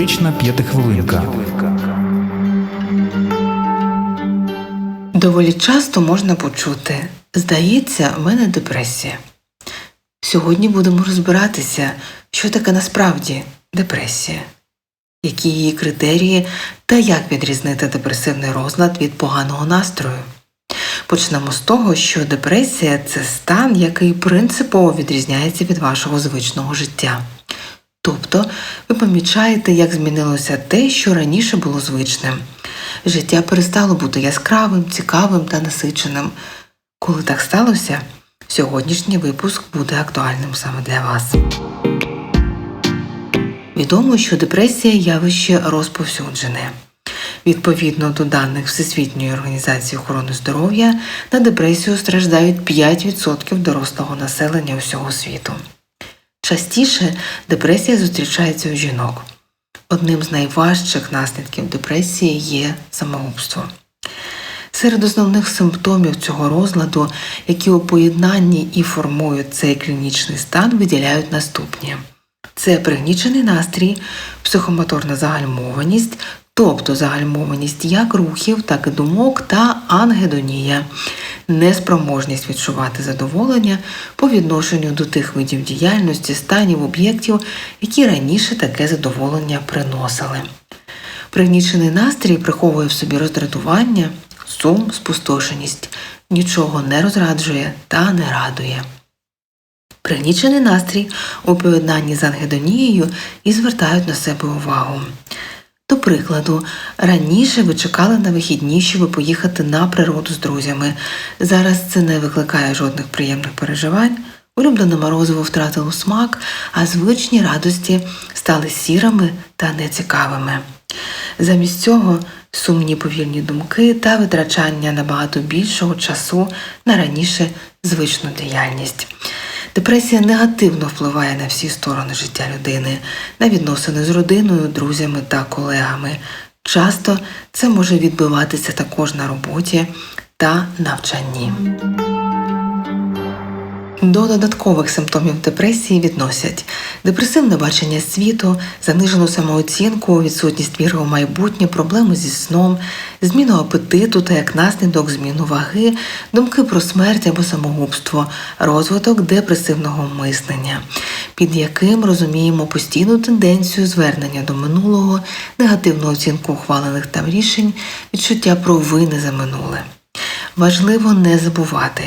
Психотерапевтична п'ятихвилинка. Доволі часто можна почути Здається, в мене депресія. Сьогодні будемо розбиратися, що таке насправді депресія, які її критерії та як відрізнити депресивний розлад від поганого настрою. Почнемо з того, що депресія це стан, який принципово відрізняється від вашого звичного життя. Тобто ви помічаєте, як змінилося те, що раніше було звичним. Життя перестало бути яскравим, цікавим та насиченим. Коли так сталося, сьогоднішній випуск буде актуальним саме для вас. Відомо, що депресія явище розповсюджене. Відповідно до даних Всесвітньої організації охорони здоров'я, на депресію страждають 5% дорослого населення усього світу. Частіше депресія зустрічається у жінок. Одним з найважчих наслідків депресії є самогубство. Серед основних симптомів цього розладу, які у поєднанні і формують цей клінічний стан, виділяють наступні: це пригнічений настрій, психомоторна загальмованість, тобто загальмованість як рухів, так і думок та ангедонія, неспроможність відчувати задоволення по відношенню до тих видів діяльності, станів, об'єктів, які раніше таке задоволення приносили. Пригнічений настрій приховує в собі роздратування, сум, спустошеність, нічого не розраджує та не радує. Пригнічений настрій у поєднанні з ангедонією і звертають на себе увагу. До прикладу, раніше ви чекали на вихідні, щоб поїхати на природу з друзями. Зараз це не викликає жодних приємних переживань. Улюблене морозиво втратило смак, а звичні радості стали сірими та нецікавими. Замість цього сумні повільні думки та витрачання набагато більшого часу на раніше звичну діяльність. Депресія негативно впливає на всі сторони життя людини, на відносини з родиною, друзями та колегами. Часто це може відбиватися також на роботі та навчанні. До додаткових симптомів депресії відносять депресивне бачення світу, занижену самооцінку, відсутність віри у майбутнє, проблеми зі сном, зміну апетиту та як наслідок зміну ваги, думки про смерть або самогубство, розвиток депресивного мислення, під яким розуміємо постійну тенденцію звернення до минулого, негативну оцінку ухвалених там рішень, відчуття провини за минуле. Важливо не забувати,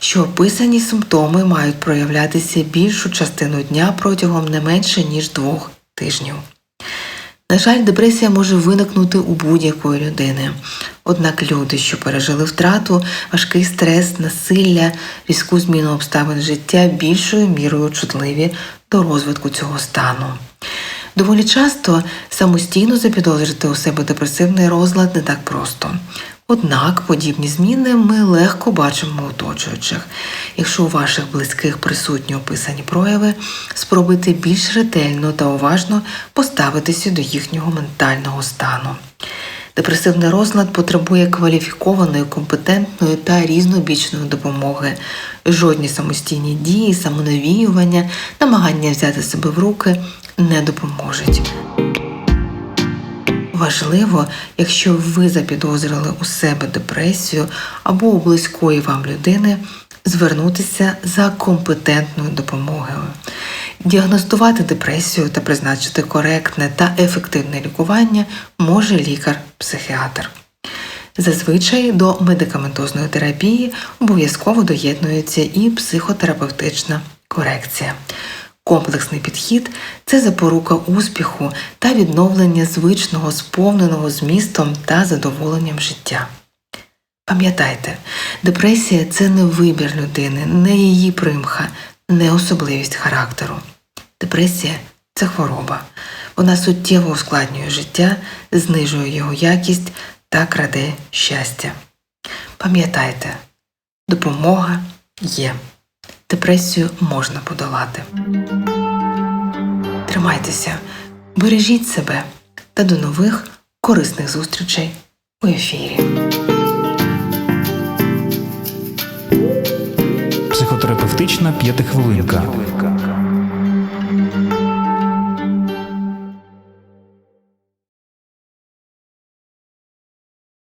що описані симптоми мають проявлятися більшу частину дня протягом не менше ніж двох тижнів. На жаль, депресія може виникнути у будь-якої людини. Однак люди, що пережили втрату, важкий стрес, насилля, різку зміну обставин життя більшою мірою чутливі до розвитку цього стану. Доволі часто самостійно запідозрити у себе депресивний розлад не так просто. Однак подібні зміни ми легко бачимо у оточуючих. Якщо у ваших близьких присутні описані прояви, спробуйте більш ретельно та уважно поставитися до їхнього ментального стану. Депресивний розлад потребує кваліфікованої, компетентної та різнобічної допомоги. Жодні самостійні дії, самонавіювання, намагання взяти себе в руки не допоможуть. Важливо, якщо ви запідозрили у себе депресію або у близької вам людини, звернутися за компетентною допомогою. Діагностувати депресію та призначити коректне та ефективне лікування може лікар-психіатр. Зазвичай до медикаментозної терапії обов'язково доєднується і психотерапевтична корекція. Комплексний підхід це запорука успіху та відновлення звичного, сповненого змістом та задоволенням життя. Пам'ятайте, депресія це не вибір людини, не її примха, не особливість характеру. Депресія це хвороба. Вона суттєво ускладнює життя, знижує його якість та краде щастя. Пам'ятайте, допомога є. Депресію можна подолати. Тримайтеся, бережіть себе та до нових корисних зустрічей у ефірі. Психотерапевтична п'ятихвилинка.